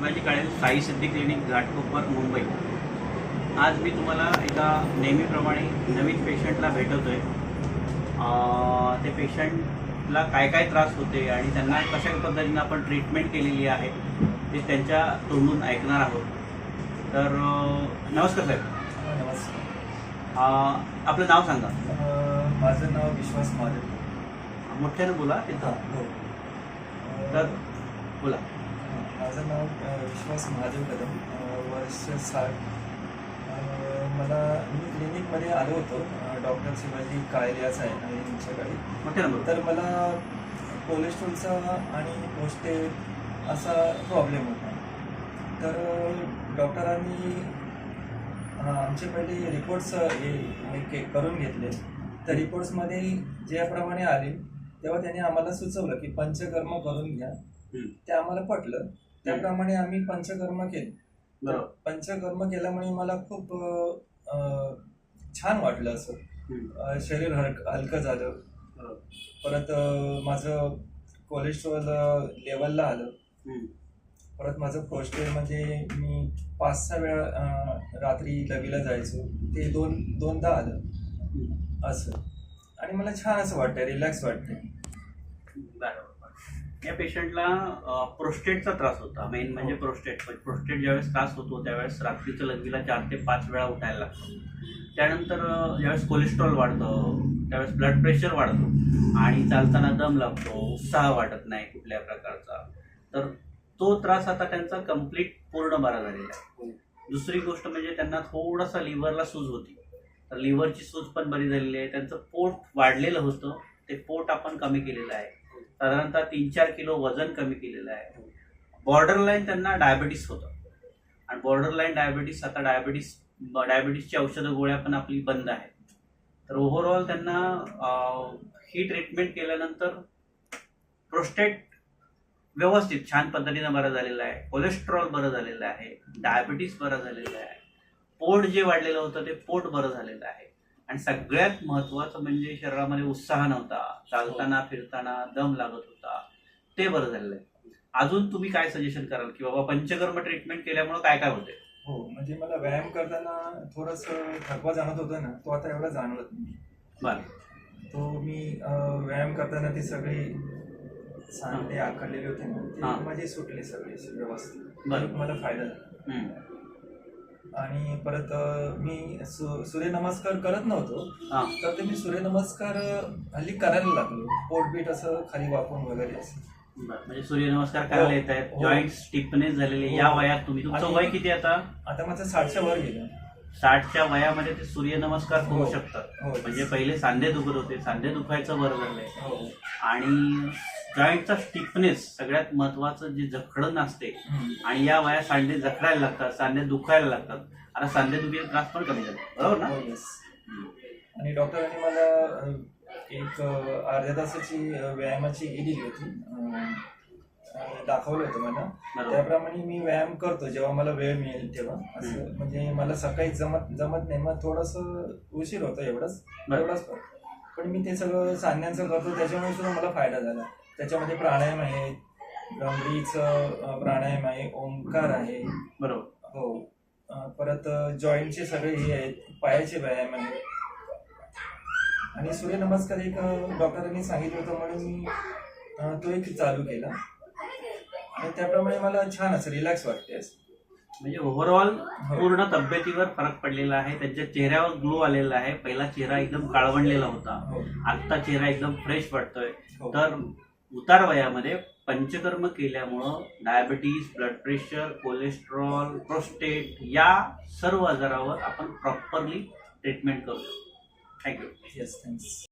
Sai Siddhi clinic Ghatkopar Mumbai. आज मी तुम्हाला एका नेहमीप्रमाणे नवीन पेशंटला भेटवतोय अं, ते पेशंटला काय काय त्रास होते आणि त्यांना कशा पद्धतीनं आपण ट्रीटमेंट केलेली आहे ते त्यांच्या तोंडून ऐकणार आहोत. तर नमस्कार साहेब. नमस्कार. आपलं नाव सांगा. माझं नाव विश्वास महादेव मोठ्यानं बोला ते हां. तर बोला. माझं नाव विश्वास महादेव कदम वर्ष साठ. मला मी क्लिनिकमध्ये आलो होतो डॉक्टर शिवाजी काळेलियास आहे आणि बोला तर मला कोलेस्ट्रॉलचा आणि पोस्टे असा प्रॉब्लेम होता. तर डॉक्टरांनी आमचे पहिले रिपोर्ट्स हे करून घेतले. त्या रिपोर्ट्समध्ये ज्याप्रमाणे आले तेव्हा त्यांनी आम्हाला सुचवलं की पंचकर्म करून घ्या. ते आम्हाला पटलं. त्याप्रमाणे आम्ही पंचकर्म केले. पंचकर्म केल्यामुळे मला खूप छान वाटलं असं. शरीर हलक हलकं झालं. परत माझं कोलेस्ट्रॉल लेवलला आलं. परत माझं प्रोस्टेटमध्ये मी पाच सहा वेळा रात्री लवीला जायचो. ते दोन दोनदा आलं. असं. आणि मला छान असं वाटतं रिलॅक्स वाटतं या पेशंटला प्रोस्टेटचा त्रास होता. मेन म्हणजे प्रोस्टेट. प्रोस्टेट ज्यावेळेस त्रास होतो त्यावेळेस रात्रीच्या लघवीला चार ते पाच वेळा उठायला लागतो. त्यानंतर ज्यावेळेस कोलेस्ट्रॉल वाढतं त्यावेळेस ब्लड प्रेशर वाढतो आणि चालताना दम लागतो उत्साह वाटत नाही कुठल्या प्रकारचा. तर तो त्रास आता त्यांचा कंप्लीट पूर्ण बरा झालेला आहे. दुसरी गोष्ट म्हणजे त्यांना थोडासा लिव्हरला सूज होती. तर लिव्हरची सूज पण बरी झालेली आहे. त्यांचं पोट वाढलेलं होतं. ते पोट आपण कमी केलेलं आहे. साधारणतः तीन चार किलो वजन कमी केलेलं आहे. बॉर्डर लाईन त्यांना डायबिटीस होतं. आणि बॉर्डर लाईन डायबिटीस आता डायबिटीस डायबिटीसची औषधं गोळ्या पण आपली बंद आहेत. तर ओव्हरऑल त्यांना ही ट्रीटमेंट केल्यानंतर प्रोस्टेट व्यवस्थित छान पद्धतीनं बरं झालेलं आहे. कोलेस्ट्रॉल बरं झालेलं आहे. डायबिटीस बरं झालेलं आहे. पोट जे वाढलेलं होतं ते पोट बरं झालेलं आहे. आणि सगळ्यात महत्वाचं म्हणजे शरीरामध्ये उत्साह नव्हता. चालताना फिरताना दम लागत होता. ते बरं झालेलं आहे. अजून तुम्ही काय सजेशन कराल? की बाबा पंचकर्म ट्रीटमेंट केल्यामुळे काय काय होते हो म्हणजे मला व्यायाम करताना थोडंसं थकवा जाणवत होता ना तो आता एवढा जाणवत नाही बरं. तो मी व्यायाम करताना ती सगळी सांधे आखडलेले होते ना हा. ते माझे सुटले सगळे व्यवस्थित मला फायदा झाला. आणि परत मी सु- सूर्यनमस्कार करत नव्हतो हा. तर ते मी सूर्यनमस्कार हल्ली करायला लागलो पोटबीट असं खाली वाकून वगैरे असं. म्हणजे सूर्यनमस्कार करायला येत आहेत हो. जॉईंट स्टिफनेस झालेले हो. या वयात तुम्ही तुमचं वय किती आता आता माझं साठच्या वर गेलं साठच्या वयामध्ये ते सूर्यनमस्कार करू हो. शकतात हो. म्हणजे पहिले सांधे दुखत होते सांधे दुखायचं बरं झालंय हो आणि जॉईंटचा स्टिफनेस सगळ्यात महत्वाचं जे जखडण असते. आणि या वयात सांधे जखडायला लागतात सांधे दुखायला लागतात. आता सांधे दुखीचा त्रास पण कमी झाला. बरोबर ना? हो. आणि डॉक्टरांनी मला एक अर्ध्या तासाची व्यायामाची ही दिली होती. दाखवलं होतं मला. त्याप्रमाणे मी व्यायाम करतो जेव्हा मला वेळ मिळेल तेव्हा. असं म्हणजे मला सकाळी जमत जमत नाही मग थोडंसं उशीर होतं एवढंच. एवढंच पण पण मी ते सगळं सांध्यांचं करतो त्याच्यामुळे सुद्धा मला फायदा झाला. त्याच्यामध्ये प्राणायाम आहे अ, प्राणायाम आहे ओंकार आहे. बरोबर. हो. परत जॉईंटचे सगळे हे आहेत पायाचे व्यायाम आहेत आणि सूर्यनमस्कार एक डॉक्टरांनी सांगितलं होतं म्हणून तो एक चालू केला. आणि त्याप्रमाणे मला छान असं रिलॅक्स वाटते असं. म्हणजे ओव्हरऑल. पूर्ण तब्येतीवर फरक पडलेला आहे. त्यांच्या चेहऱ्यावर ग्लो आलेला आहे. पहिला चेहरा एकदम काळवंडलेला होता. हो. आत्ता चेहरा एकदम फ्रेश वाटतोय. हो. तर उतार वयामध्ये पंचकर्म केल्यामुळं diabetes blood pressure cholesterol prostate या सर्व आजारावर आपण प्रॉपरली ट्रीटमेंट करू शकतो थँक्यू येस थँक्स